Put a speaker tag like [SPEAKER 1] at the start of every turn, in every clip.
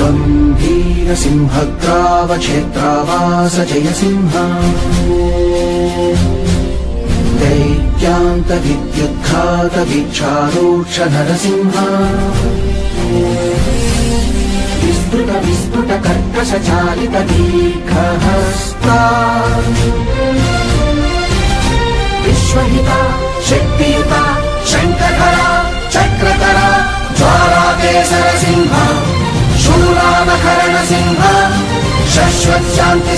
[SPEAKER 1] गम्भीरसिंहग्रावक्षेत्रावास जयसिंह दैत्यान्तविद्युद्घातवीक्षारोक्ष नरसिंह विस्तृत శాంతి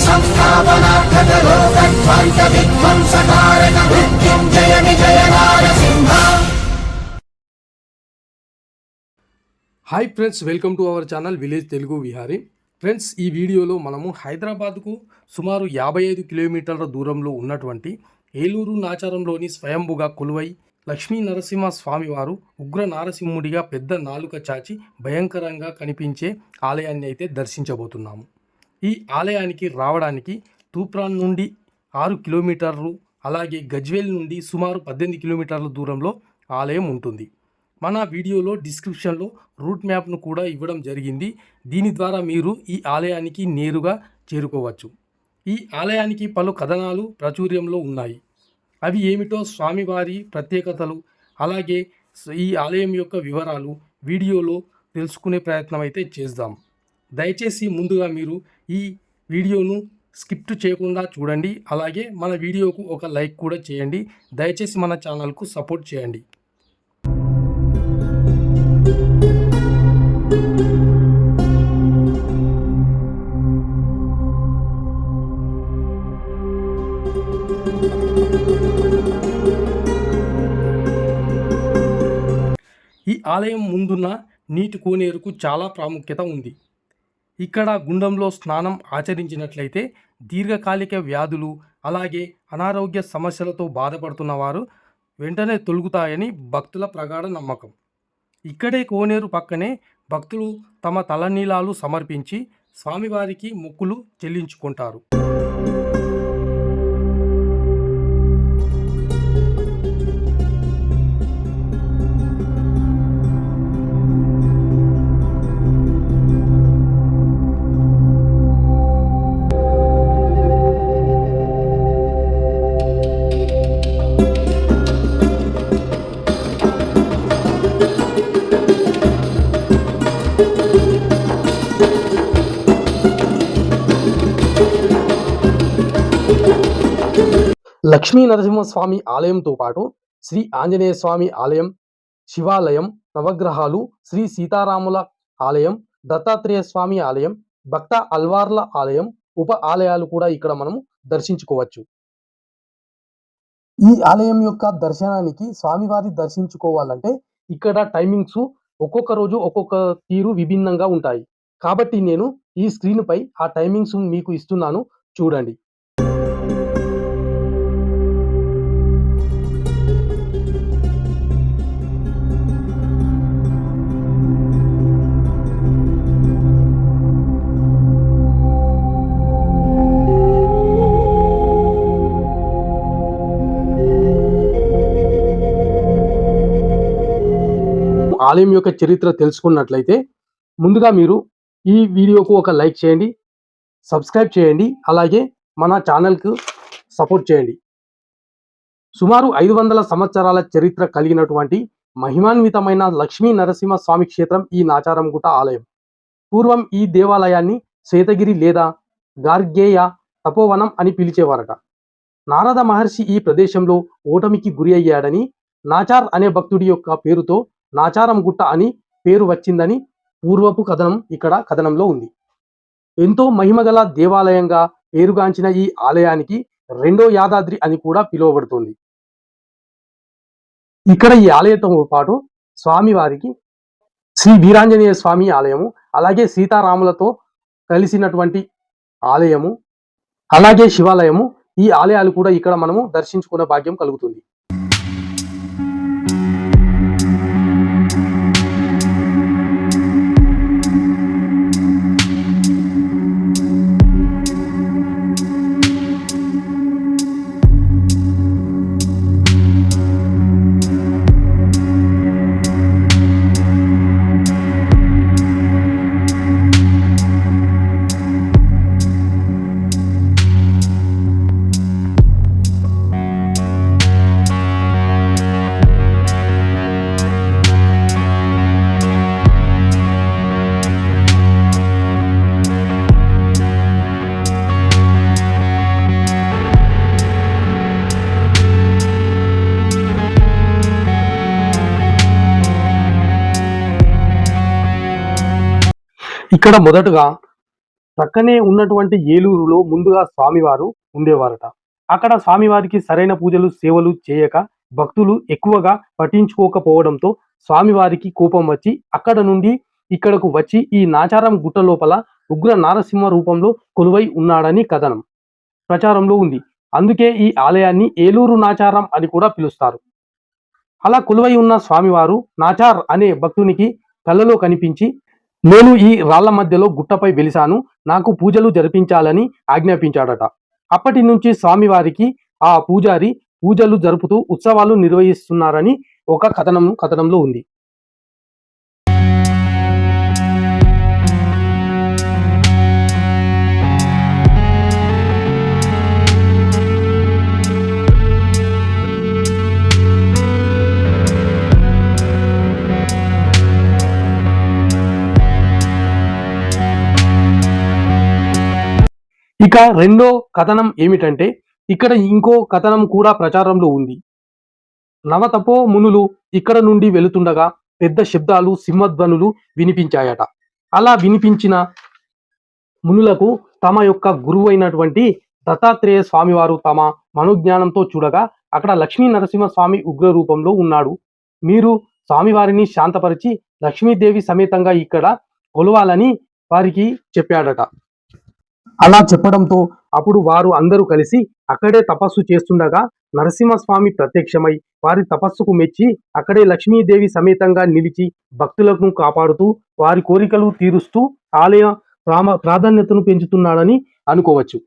[SPEAKER 2] hi friends welcome to our channel village Telugu Vihari friends ఈ వీడియోలో మనము హైదరాబాద్కు సుమారు యాభై ఐదు కిలోమీటర్ల దూరంలో ఉన్నటువంటి ఏలూరు నాచారంలోని స్వయంభుగా కొలువై లక్ష్మీ నరసింహ స్వామివారు ఉగ్ర నారసింహుడిగా పెద్ద నాలుక చాచి భయంకరంగా కనిపించే ఆలయాన్ని అయితే దర్శించబోతున్నాము. ఈ ఆలయానికి రావడానికి తూప్రాన్ నుండి ఆరు కిలోమీటర్లు అలాగే గజ్వేల్ నుండి సుమారు పద్దెనిమిది కిలోమీటర్ల దూరంలో ఆలయం ఉంటుంది. మన వీడియోలో డిస్క్రిప్షన్లో రూట్ మ్యాప్ను కూడా ఇవ్వడం జరిగింది. దీని ద్వారా మీరు ఈ ఆలయానికి నేరుగా చేరుకోవచ్చు. ఈ ఆలయానికి పలు కథనాలు ప్రాచుర్యంలో ఉన్నాయి. అవి ఏమిటో స్వామివారి ప్రత్యేకతలు అలాగే ఈ ఆలయం యొక్క వివరాలు వీడియోలో తెలుసుకునే ప్రయత్నం అయితే చేద్దాం. దయచేసి ముందుగా మీరు ఈ వీడియోను స్కిప్ట్ చేయకుండా చూడండి. అలాగే మన వీడియోకు ఒక లైక్ కూడా చేయండి. దయచేసి మన ఛానల్కు సపోర్ట్ చేయండి. ఈ ఆలయం ముందున్న నీటి కోనేరుకు చాలా ప్రాముఖ్యత ఉంది. ఇక్కడ గుండంలో స్నానం ఆచరించినట్లయితే దీర్ఘకాలిక వ్యాధులు అలాగే అనారోగ్య సమస్యలతో బాధపడుతున్న వారు వెంటనే తొలుగుతాయని భక్తుల ప్రగాఢ నమ్మకం. ఇక్కడే కోనేరు పక్కనే భక్తులు తమ తలనీలాలు సమర్పించి స్వామివారికి మొక్కులు చెల్లించుకుంటారు. లక్ష్మీ నరసింహస్వామి ఆలయంతో పాటు శ్రీ ఆంజనేయ స్వామి ఆలయం శివాలయం నవగ్రహాలు శ్రీ సీతారాముల ఆలయం దత్తాత్రేయ స్వామి ఆలయం భక్త అల్వార్ల ఆలయం ఉప ఆలయాలు కూడా ఇక్కడ మనము దర్శించుకోవచ్చు. ఈ ఆలయం యొక్క దర్శనానికి స్వామివారి దర్శించుకోవాలంటే ఇక్కడ టైమింగ్స్ ఒక్కొక్క రోజు ఒక్కొక్క తీరు విభిన్నంగా ఉంటాయి. కాబట్టి నేను ఈ స్క్రీన్ పై ఆ టైమింగ్స్ మీకు ఇస్తున్నాను. చూడండి. ఆలయం యొక్క చరిత్ర తెలుసుకున్నట్లయితే ముందుగా మీరు ఈ వీడియోకు ఒక లైక్ చేయండి సబ్స్క్రైబ్ చేయండి అలాగే మన ఛానల్కు సపోర్ట్ చేయండి. సుమారు ఐదు వందల సంవత్సరాల చరిత్ర కలిగినటువంటి మహిమాన్వితమైన లక్ష్మీ నరసింహ స్వామి క్షేత్రం ఈ నాచారంగుట ఆలయం. పూర్వం ఈ దేవాలయాన్ని శ్వేతగిరి లేదా గార్గేయ తపోవనం అని పిలిచేవారట. నారద మహర్షి ఈ ప్రదేశంలో ఓటమికి గురి అయ్యాడని నాచార్ అనే భక్తుడి యొక్క పేరుతో నాచారం గుట్ట అని పేరు వచ్చిందని పూర్వపు కథనం ఇక్కడ కథనంలో ఉంది. ఎంతో మహిమగల దేవాలయంగా పేరుగాంచిన ఈ ఆలయానికి రెండో యాదాద్రి అని కూడా పిలువబడుతుంది. ఇక్కడ ఈ ఆలయంతో పాటు స్వామివారికి శ్రీ వీరాంజనేయ స్వామి ఆలయము అలాగే సీతారాములతో కలిసినటువంటి ఆలయము అలాగే శివాలయము ఈ ఆలయాలు కూడా ఇక్కడ మనము దర్శించుకునే భాగ్యం కలుగుతుంది. ఇక్కడ మొదటగా ప్రక్కనే ఉన్నటువంటి ఏలూరులో ముందుగా స్వామివారు ఉండేవారట. అక్కడ స్వామివారికి సరైన పూజలు సేవలు చేయక భక్తులు ఎక్కువగా పట్టించుకోకపోవడంతో స్వామివారికి కోపం వచ్చి అక్కడ నుండి ఇక్కడకు వచ్చి ఈ నాచారం గుట్ట లోపల ఉగ్ర నారసింహ రూపంలో కొలువై ఉన్నాడని కథనం ప్రచారంలో ఉంది. అందుకే ఈ ఆలయాన్ని ఏలూరు నాచారం అని కూడా పిలుస్తారు. అలా కొలువై ఉన్న స్వామివారు నాచార్ అనే భక్తునికి కళ్ళలో కనిపించి నేను ఈ రాళ్ళ మధ్యలో గుట్టపై వెలిశాను. నాకు పూజలు జరిపించాలని ఆజ్ఞాపించాడట. అప్పటి నుంచి స్వామివారికి ఆ పూజారి పూజలు జరుపుతూ ఉత్సవాలు నిర్వహిస్తున్నారని ఒక కథనం కథనంలో ఉంది. ఇక రెండో కథనం ఏమిటంటే ఇక్కడ ఇంకో కథనం కూడా ప్రచారంలో ఉంది. నవతపో మునులు ఇక్కడ నుండి వెళుతుండగా పెద్ద శబ్దాలు సింహధ్వనులు వినిపించాయట. అలా వినిపించిన మునులకు తమ యొక్క గురువు అయినటువంటి దత్తాత్రేయ స్వామివారు తమ మనోజ్ఞానంతో చూడగా అక్కడ లక్ష్మీ నరసింహ స్వామి ఉగ్ర రూపంలో ఉన్నాడు. మీరు స్వామివారిని శాంతపరిచి లక్ష్మీదేవి సమేతంగా ఇక్కడ కొలవాలని వారికి చెప్పాడట. అలా చెప్పడంతో అప్పుడు వారు అందరూ కలిసి అక్కడే తపస్సు చేస్తుండగా నరసింహస్వామి ప్రత్యక్షమై వారి తపస్సుకు మెచ్చి అక్కడే లక్ష్మీదేవి సమేతంగా నిలిచి భక్తులను కాపాడుతూ వారి కోరికలు తీరుస్తూ ఆలయ ప్రామ ప్రాధాన్యతను పెంచుతున్నాడని అనుకోవచ్చు.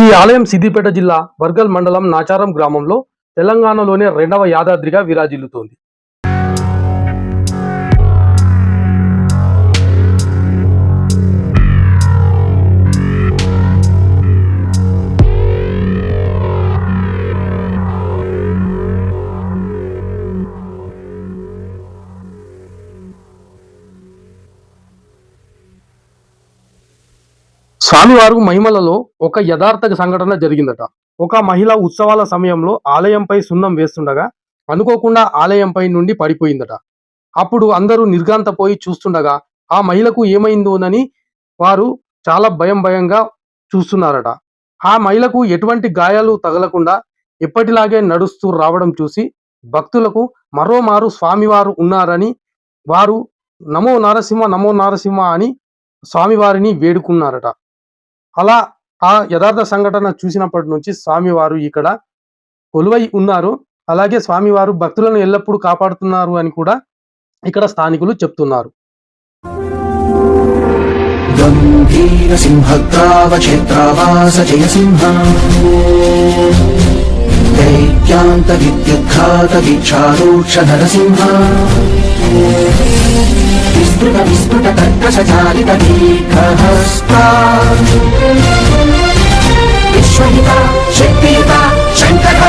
[SPEAKER 2] ఈ ఆలయం సిద్దిపేట జిల్లా వర్గల్ మండలం నాచారం గ్రామంలో తెలంగాణలోనే రెండవ యాదాద్రిగా విరాజిల్లుతోంది. స్వామివారు మహిమలలో ఒక యథార్థ సంఘటన జరిగిందట. ఒక మహిళ ఉత్సవాల సమయంలో ఆలయంపై సున్నం వేస్తుండగా అనుకోకుండా ఆలయంపై నుండి పడిపోయిందట. అప్పుడు అందరూ నిర్గాంతపోయి చూస్తుండగా ఆ మహిళకు ఏమైందోనని వారు చాలా భయం భయంగా చూస్తున్నారట. ఆ మహిళకు ఎటువంటి గాయాలు తగలకుండా ఎప్పటిలాగే నడుస్తూ రావడం చూసి భక్తులకు మరోమారు స్వామివారు ఉన్నారని వారు నమో నరసింహ నమో నరసింహ అని స్వామివారిని వేడుకున్నారట. అలా ఆ యథార్థ సంఘటన చూసినప్పటి నుంచి స్వామివారు ఇక్కడ కొలువై ఉన్నారు. అలాగే స్వామివారు భక్తులను ఎల్లప్పుడూ కాపాడుతున్నారు అని కూడా ఇక్కడ స్థానికులు చెప్తున్నారు.
[SPEAKER 1] సింహ దైత్యాంత విద్యుద్ఘాత నరసింహ. విస్తృత విస్తృత కర్కశాలిత దీర్ఘహస్తా. విశ్వహిత శక్తియుత శంకర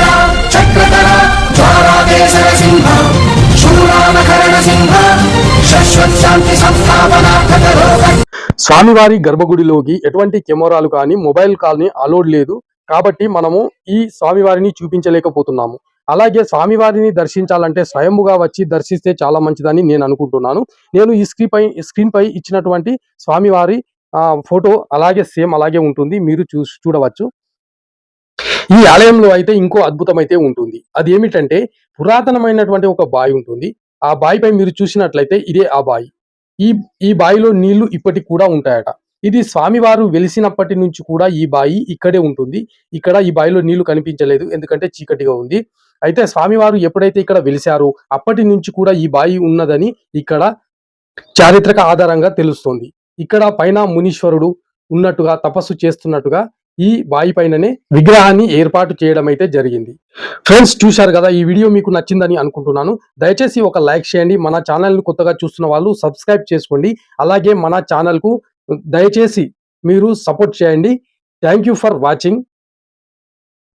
[SPEAKER 1] చక్రకర ద్వారాదేశర సింహ శూరామకరణ సింహ శాంతి
[SPEAKER 2] స్వామివారి గర్భగుడిలోకి ఎటువంటి కెమెరాలు కానీ మొబైల్ కాల్ని అలోడ్ లేదు. కాబట్టి మనము ఈ స్వామివారిని చూపించలేకపోతున్నాము. అలాగే స్వామివారిని దర్శించాలంటే స్వయంగా వచ్చి దర్శిస్తే చాలా మంచిదని నేను అనుకుంటున్నాను. నేను ఈ స్క్రీన్ పై స్క్రీన్ పై ఇచ్చినటువంటి స్వామివారి ఆ, ఫోటో అలాగే సేమ్ అలాగే ఉంటుంది. మీరు చూ చూడవచ్చు. ఈ ఆలయంలో అయితే ఇంకో అద్భుతం అయితే ఉంటుంది. అది ఏమిటంటే పురాతనమైనటువంటి ఒక బావి ఉంటుంది. ఆ బావిపై మీరు చూసినట్లయితే ఇదే ఆ బావి ఈ ఈ బావిలో నీళ్ళు ఇప్పటికి కూడా ఉంటాయట. ఇది స్వామివారు వెలిసినప్పటి నుంచి కూడా ఈ బావి ఇక్కడే ఉంటుంది. ఇక్కడ ఈ బావిలో నీళ్ళు కనిపించలేదు. ఎందుకంటే చీకటిగా ఉంది. అయితే స్వామివారు ఎప్పుడైతే ఇక్కడ వెలిశారో అప్పటి నుంచి కూడా ఈ బావి ఉన్నదని ఇక్కడ చారిత్రక ఆధారంగా తెలుస్తోంది. ఇక్కడ పైన మునీశ్వరుడు ఉన్నట్టుగా తపస్సు చేస్తున్నట్టుగా ఈ బావి పైననే విగ్రహాన్ని ఏర్పాటు చేయడం అయితే జరిగింది. ఫ్రెండ్స్ చూశారు కదా ఈ వీడియో మీకు నచ్చిందని అనుకుంటున్నాను. దయచేసి ఒక లైక్ చేయండి. మన ఛానల్ని కొత్తగా చూస్తున్న వాళ్ళు సబ్స్క్రైబ్ చేసుకోండి. అలాగే మన ఛానల్కు దయచేసి మీరు సపోర్ట్ చేయండి. Thank you for watching.